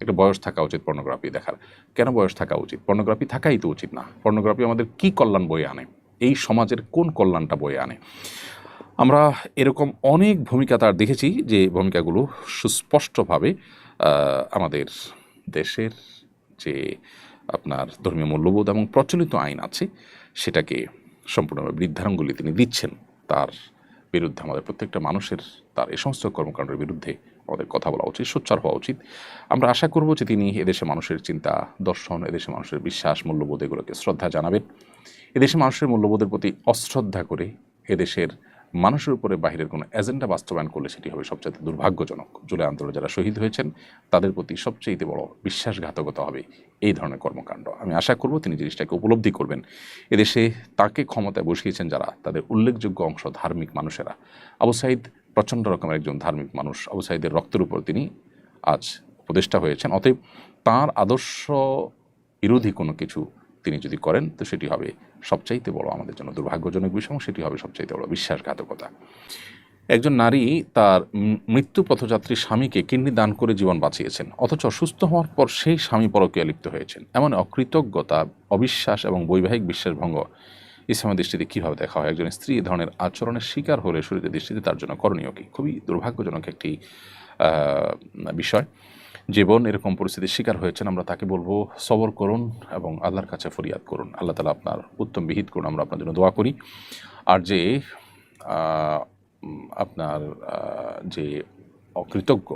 একটা বয়স থাকা উচিত পর্নোগ্রাফি দেখার। কেন বয়স থাকা উচিত? পর্নোগ্রাফি থাকাই তো উচিত না। পর্নোগ্রাফি আমাদের কি কল্যাণ বয়ে আনে? এই সমাজের কোন কল্যাণটা বয়ে আনে? আমরা এরকম অনেক ভূমিকা তার দেখেছি যে ভূমিকাগুলো সুস্পষ্টভাবে আমাদের দেশের যে আপনার ধর্মীয় মূল্যবোধ এবং প্রচলিত আইন আছে, সেটাকে সম্পূর্ণভাবে বৃদ্ধাঙ্গুলি তিনি দিচ্ছেন। তার বিরুদ্ধে আমাদের প্রত্যেকটা মানুষের, তার এ সমস্ত কর্মকাণ্ডের বিরুদ্ধে আমাদের কথা বলা উচিত, সোচ্চার হওয়া উচিত। আমরা আশা করব যে তিনি এদেশে মানুষের চিন্তা, দর্শন, এদেশে মানুষের বিশ্বাস, মূল্যবোধ এগুলোকে শ্রদ্ধা জানাবেন। এদেশে মানুষের মূল্যবোধের প্রতি অশ্রদ্ধা করে এদেশের মানুষের উপরে বাহিরের কোনো এজেন্ডা বাস্তবায়ন করলে সেটি হবে সবচেয়ে দুর্ভাগ্যজনক। জুলাই আন্দোলনে যারা শহীদ হয়েছেন, তাদের প্রতি সবচেয়ে বড় বিশ্বাসঘাতকতা হবে এই ধরনের কর্মকাণ্ড। আমি আশা করব তিনি জিনিসটাকে উপলব্ধি করবেন। এদেশে তাকে ক্ষমতায় বসিয়েছেন যারা, তাদের উল্লেখযোগ্য অংশ ধার্মিক মানুষেরা। আবু সাইদ প্রচণ্ড রকমের একজন ধার্মিক মানুষ আবু সাইদের রক্তের উপর তিনি আজ উপদেষ্টা হয়েছেন। অতএব তার আদর্শ বিরোধী কোনো কিছু তিনি যদি করেন, তো সেটি হবে সবচাইতে বড় আমাদের জন্য দুর্ভাগ্যজনক বিষয় এবং সেটি হবে সবচাইতে বড় বিশ্বাসঘাতকতা। একজন নারী তার মৃত্যু পথযাত্রী স্বামীকে কিডনি দান করে জীবন বাঁচিয়েছেন, অথচ সুস্থ হওয়ার পর সেই স্বামী পরকীয়া লিপ্ত হয়েছেন। এমন অকৃতজ্ঞতা, অবিশ্বাস এবং বৈবাহিক বিশ্বাসভঙ্গ ইসলামের দৃষ্টিতে কীভাবে দেখা হয়? একজন স্ত্রী এ ধরনের আচরণের শিকার হলে শরীরের দৃষ্টিতে তার জন্য করণীয় কী? খুবই দুর্ভাগ্যজনক একটি বিষয়। যে বোন এরকম পরিস্থিতির শিকার হয়েছেন, আমরা তাকে বলব সবর করুন এবং আল্লাহর কাছে ফরিয়াদ করুন। আল্লাহ তালা আপনার উত্তম বিহিত করুন, আমরা আপনার জন্য দোয়া করি। আর যে আপনার যে অকৃতজ্ঞ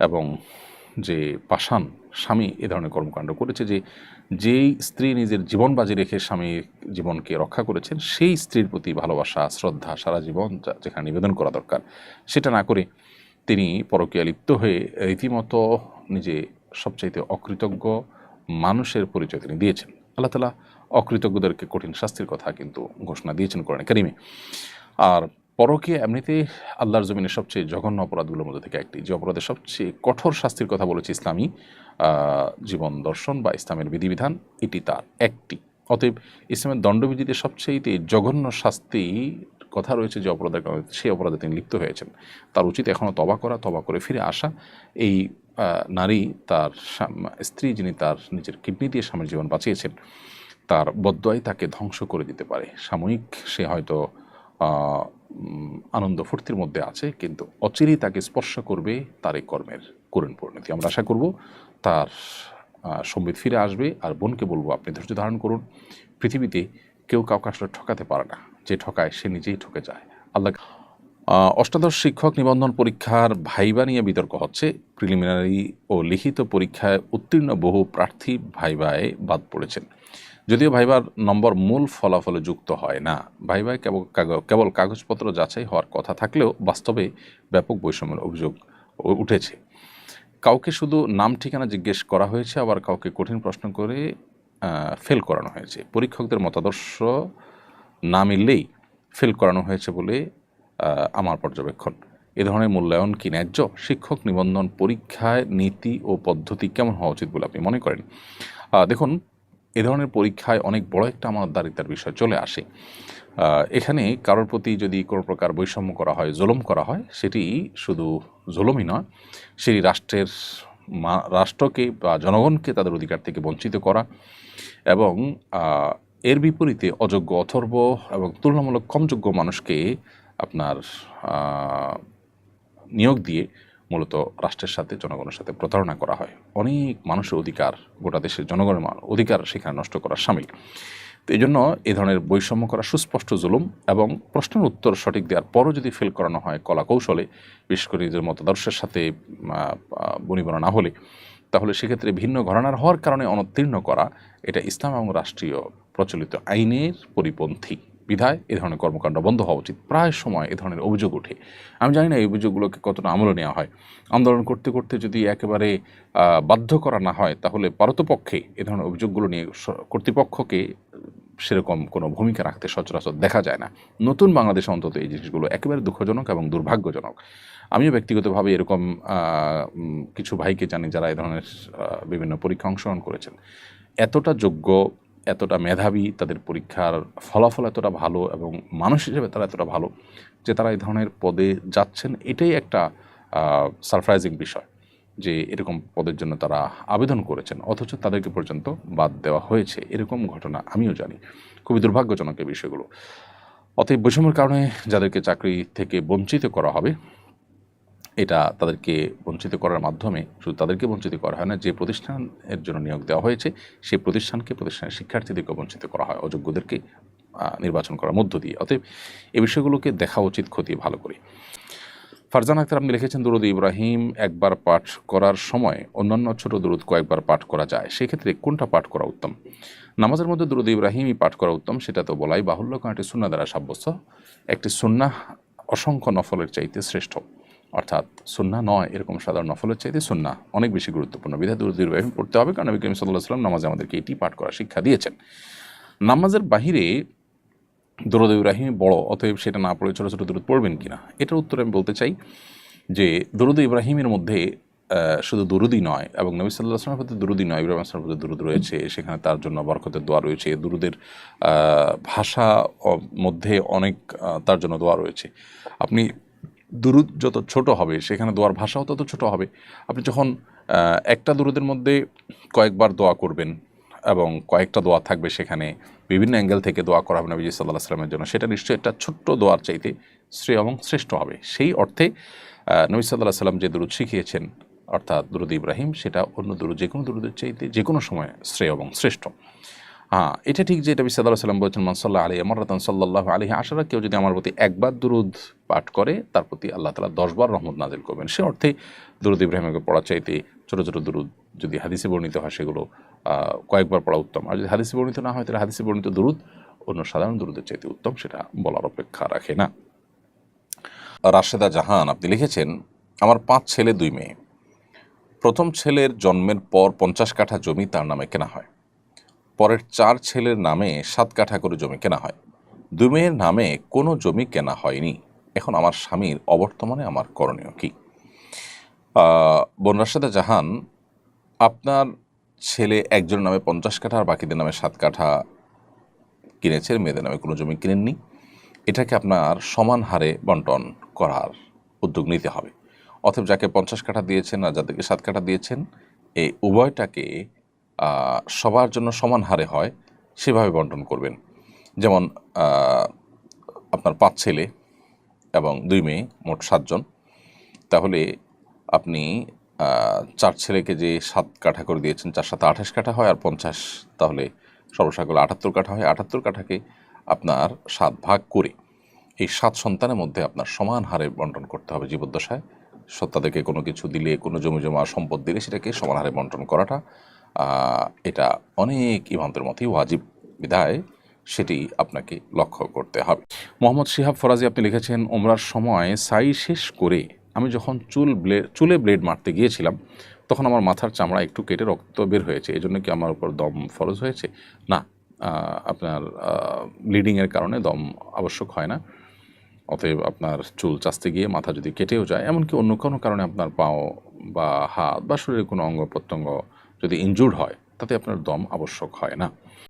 এবং যে পাষাণ স্বামী এ ধরনের কর্মকাণ্ড করেছে যে যেই স্ত্রী নিজের জীবন বাজি রেখে স্বামীর জীবনকে রক্ষা করেছেন, সেই স্ত্রীর প্রতি ভালোবাসা, শ্রদ্ধা সারা জীবন যেখানে নিবেদন করা দরকার। সেটা না করে তিনি পরকীয়া লিপ্ত হয়ে রীতিমতো নিজে সবচাইতে অকৃতজ্ঞ মানুষের পরিচয় তিনি দিয়েছেন। আল্লাহ তালা অকৃতজ্ঞদেরকে কঠিন শাস্তির কথা কিন্তু ঘোষণা দিয়েছেন কোরআন কারিমে। আর পরকে এমনিতে আল্লাহর জমিনের সবচেয়ে জঘন্য অপরাধগুলোর মধ্যে থেকে একটি। যে অপরাধের সবচেয়ে কঠোর শাস্তির কথা বলেছে ইসলামী জীবন দর্শন বা ইসলামের বিধিবিধান, এটি তার একটি। অতএব ইসলামের দণ্ডবিধিতে সবচেয়ে জঘন্য শাস্তি কথা রয়েছে যে অপরাধের কারণে সেই অপরাধে তিনি লিপ্ত হয়েছেন। তার উচিত এখনও তবা করা তবা করে ফিরে আসা। এই নারী তার স্ত্রী যিনি তার নিজের কিডনি দিয়ে স্বামীর জীবন বাঁচিয়েছেন, তার বদ্বয় তাকে ধ্বংস করে দিতে পারে। সাময়িক সে হয়তো আনন্দ ফুর্তির মধ্যে আছে, কিন্তু অচিরেই তাকে স্পর্শ করবে তার এই কর্মের করুণ পরিণতি। আমরা আশা করব তার সম্বিত ফিরে আসবে আর বোনকে বলব, আপনি ধৈর্য ধারণ করুন। পৃথিবীতে কেউ কাউকে আসলে ঠকাতে পারে না। যে ঠকায়, সে নিজেই ঠকে যায়। আল্লাহ অষ্টাদশ শিক্ষক নিবন্ধন পরীক্ষার ভাইবা নিয়ে বিতর্ক হচ্ছে। প্রিলিমিনারি ও লিখিত পরীক্ষায় উত্তীর্ণ বহু প্রার্থী ভাইবায় বাদ পড়েছেন। যদিও ভাইবার নম্বর মূল ফলাফলে যুক্ত হয় না ভাইবায় কেবল কেবল কাগজপত্র যাচাই হওয়ার কথা থাকলেও বাস্তবে ব্যাপক বৈষম্যের অভিযোগ উঠেছে। কাউকে শুধু নাম ঠিকানা জিজ্ঞেস করা হয়েছে, আবার কাউকে কঠিন প্রশ্ন করে ফেল করানো হয়েছে। পরীক্ষকদের মতাদর্শ না মিললেই ফেল করানো হয়েছে বলে আমার পর্যবেক্ষণ। এ ধরনের মূল্যায়ন কি ন্যায্য? শিক্ষক নিবন্ধন পরীক্ষায় নীতি ও পদ্ধতি কেমন হওয়া উচিত বলে আপনি মনে করেন? দেখুন এ ধরনের পরীক্ষায় অনেক বড় একটা আমার আমানতদারিতার বিষয় চলে আসে। এখানে কারোর প্রতি যদি কোনো প্রকার বৈষম্য করা হয়, জুলুম করা হয়, সেটি শুধু জুলুমই নয় সেই রাষ্ট্রের রাষ্ট্রকে বা জনগণকে তাদের অধিকার থেকে বঞ্চিত করা এবং এর বিপরীতে অযোগ্য, অথর্ব এবং তুলনামূলক কমযোগ্য মানুষকে আপনার নিয়োগ দিয়ে মূলত রাষ্ট্রের সাথে, জনগণের সাথে প্রতারণা করা হয়। অনেক মানুষের অধিকার, গোটা দেশের জনগণের অধিকার সেখানে নষ্ট করা সামিল। তো এই জন্য এ ধরনের বৈষম্য করা সুস্পষ্ট জুলুম এবং প্রশ্নের উত্তর সঠিক দেওয়ার পরও যদি ফেল করানো হয় কলা কৌশলে বিশেষ করে নিজের মতাদর্শের সাথে বনিবনা না হলে, তাহলে সেক্ষেত্রে ভিন্ন ঘরানার হওয়ার কারণে অনুত্তীর্ণ করা এটা ইসলাম এবং রাষ্ট্রীয় প্রচলিত আইনের পরিপন্থী। বিধায় এ ধরনের কর্মকাণ্ড বন্ধ হওয়া উচিত। প্রায় সময় এ ধরনের অভিযোগ ওঠে। আমি জানি না এই অভিযোগগুলোকে কতটা আমলে নেওয়া হয়। আন্দোলন করতে করতে যদি একেবারে বাধ্য করা না হয়, তাহলে পারতপক্ষে এ ধরনের অভিযোগগুলো নিয়ে কর্তৃপক্ষকে সেরকম কোনো ভূমিকা রাখতে সচরাচর দেখা যায় না। নতুন বাংলাদেশে অন্তত এই জিনিসগুলো একেবারে দুঃখজনক এবং দুর্ভাগ্যজনক। আমিও ব্যক্তিগতভাবে এরকম কিছু ভাইকে জানি যারা এ ধরনের বিভিন্ন পরীক্ষা অংশগ্রহণ করেছেন। এতটা যোগ্য এতটা মেধাবী, তাদের পরীক্ষার ফলাফল এতটা ভালো এবং মানুষ হিসেবে তারা এতটা ভালো যে তারা এই ধরনের পদে যাচ্ছেন, এটাই একটা সারপ্রাইজিং বিষয় যে এরকম পদের জন্য তারা আবেদন করেছেন। অথচ তাদেরকে পর্যন্ত বাদ দেওয়া হয়েছে। এরকম ঘটনা আমিও জানি। খুবই দুর্ভাগ্যজনক এই বিষয়গুলো। অতএব বৈষম্যের কারণে যাদেরকে চাকরি থেকে বঞ্চিত করা হবে এটা তাদেরকে বঞ্চিত করার মাধ্যমে, শুধু তাদেরকে বঞ্চিত করা হয় না, যে প্রতিষ্ঠানের জন্য নিয়োগ দেওয়া হয়েছে, সেই প্রতিষ্ঠানকে, প্রতিষ্ঠানের শিক্ষার্থীদেরকে বঞ্চিত করা হয়, অযোগ্যদেরকে নির্বাচন করার মধ্য দিয়ে। অতএব এই বিষয়গুলোকে দেখা উচিত, খতিয়ে ভালো করে। ফারজান আক্তার আপনি লিখেছেন, দুরুদ ইব্রাহিম একবার পাঠ করার সময় অন্যান্য ছোট দুরুদ কয়েকবার পাঠ করা যায়। সেক্ষেত্রে কোনটা পাঠ করা উত্তম? নামাজের মধ্যে দুরুদ ইব্রাহিমই পাঠ করা উত্তম, সেটা তো বলাই বাহুল্য, কারণ একটি সুন্না দ্বারা সাব্যস্ত। একটি সুন্না অসংখ্য নফলের চাইতে শ্রেষ্ঠ। অর্থাৎ সুন্না নয়, এরকম সাধারণ নফলের চাইতে সুন্না অনেক বেশি গুরুত্বপূর্ণ। বিধায় দুরুদ ইব্রাহিম পড়তে হবে, কারণ নবী করিম সাল্লাহ সাল্লাম নামাজে আমাদেরকে এটি পাঠ করার শিক্ষা দিয়েছেন। নামাজের বাহিরে দরুদ ইব্রাহিম বড়, অতএব সেটা না পড়ে ছোটো ছোটো দরুদ পড়বেন কিনা? এটার উত্তরে আমি বলতে চাই যে দরুদ ইব্রাহিমের মধ্যে শুধু দুরুদই নয়, এবং নবী সাল্লাহ আসলামের প্রতি দুরুদই নয়, ইব্রাহিম আসলামের প্রতি দুরুদ রয়েছে, সেখানে তার জন্য বরকতের দোয়া রয়েছে, দুরুদের ভাষা মধ্যে অনেক তার জন্য দোয়া রয়েছে। আপনি দুরুদ যত ছোট হবে, সেখানে দোয়ার ভাষাও তত ছোট হবে। আপনি যখন একটা দুরুদের মধ্যে কয়েকবার দোয়া করবেন এবং কয়েকটা দোয়া থাকবে সেখানে, বিভিন্ন অ্যাঙ্গেল থেকে দোয়া করা হবে নবী সাল্লাহ সাল্লামের জন্য, সেটা নিশ্চয়ই একটা ছোট্ট দোয়ার চাইতে শ্রেয় এবং শ্রেষ্ঠ হবে। সেই অর্থে নবী সাল্লাহ সাল্লাম যে দুরুদ শিখিয়েছেন, অর্থাৎ দুরুদ ইব্রাহিম, সেটা অন্য দুরুদ, যে কোনো দুরুদের চাইতে যে কোনো সময় শ্রেয় এবং শ্রেষ্ঠ। হ্যাঁ এটা ঠিক যে নবী সাল্লাহ সাল্লাম বলছেন মানসাল্লাহ আলী আমরাতান সাল্লাহ আলী আশারা কেউ যদি আমার প্রতি একবার দুরুদ পাঠ করে, তার প্রতি আল্লাহ তালা দশবার রহমত নাজিল করবেন। সে অর্থে দুরুদ ইব্রাহিমকে পড়া চাইতে ছোটো ছোটো দুরুদ যদি হাদিসে বর্ণিত হয়, সেগুলো কয়েকবার পড়া উত্তম। আর যদি হাদিসে বর্ণিত না হয়, তাহলে হাদিসে বর্ণিত দুরুদ অন্য সাধারণ দুরুদের চাইতে উত্তম, সেটা বলার অপেক্ষা রাখে না। রাশেদা জাহান, আপনি লিখেছেন, আমার পাঁচ ছেলে, দুই মেয়ে। প্রথম ছেলের জন্মের পর পঞ্চাশ কাঠা জমি তার নামে কেনা হয়। পরের চার ছেলের নামে সাত কাঠা করে জমি কেনা হয়। দুই মেয়ের নামে কোনো জমি কেনা হয়নি। এখন আমার স্বামীর অবর্তমানে আমার করণীয় কী? বোন রাশেদা জাহান, আপনার ছেলে একজনের নামে পঞ্চাশ কাঠা আর বাকিদের নামে সাত কাঠা কিনেছে মেয়েদের নামে কোনো জমি কিনেননি। এটাকে আপনার সমান হারে বন্টন করার উদ্যোগ নিতে হবে। অথবা যাকে পঞ্চাশ কাঠা দিয়েছেন আর যাদেরকে সাত কাঠা দিয়েছেন এই উভয়টাকে সবার জন্য সমান হারে হয়, সেভাবে বন্টন করবেন। যেমন আপনার পাঁচ ছেলে এবং দুই মেয়ে, মোট সাতজন। তাহলে আপনি চার ছেলেকে যে সাত কাঠা করে দিয়েছেন, চার সাথে আঠাশ কাঠা হয় আর পঞ্চাশ, তাহলে সর্বসাকলে আটাত্তর কাঠা হয়। আটাত্তর কাঠাকে আপনার সাত ভাগ করে এই সাত সন্তানের মধ্যে আপনার সমান হারে বন্টন করতে হবে জীবদ্দশায়। স- তাদেরকে কোনো কিছু দিলে, কোনো জমি জমা সম্পদ দিলে সেটাকে সমান হারে বন্টন করাটা এটা অনেক ইমামদের মতেই ওয়াজিব বিধায়। সেটি আপনাকে লক্ষ্য করতে হবে। মোহাম্মদ শিহাব ফরাজি, আপনি লিখেছেন ওমরার সময় সাই শেষ করে আমি যখন চুল ব্লেড চুলে ব্লেড মারতে গিয়েছিলাম, তখন আমার মাথার চামড়া একটু কেটে রক্ত বের হয়েছে। এই জন্য কি আমার উপর দম ফরজ হয়েছে? না আপনার ব্লিডিংয়ের কারণে দম আবশ্যক হয় না। অতএব আপনার চুল চাচতে গিয়ে মাথা যদি কেটেও যায়, এমনকি অন্য কোনো কারণে আপনার পাও বা হাত বা শরীরের কোনো অঙ্গ প্রত্যঙ্গ যদি ইনজুর্ড হয়, তাতে আপনার দম আবশ্যক হয় না।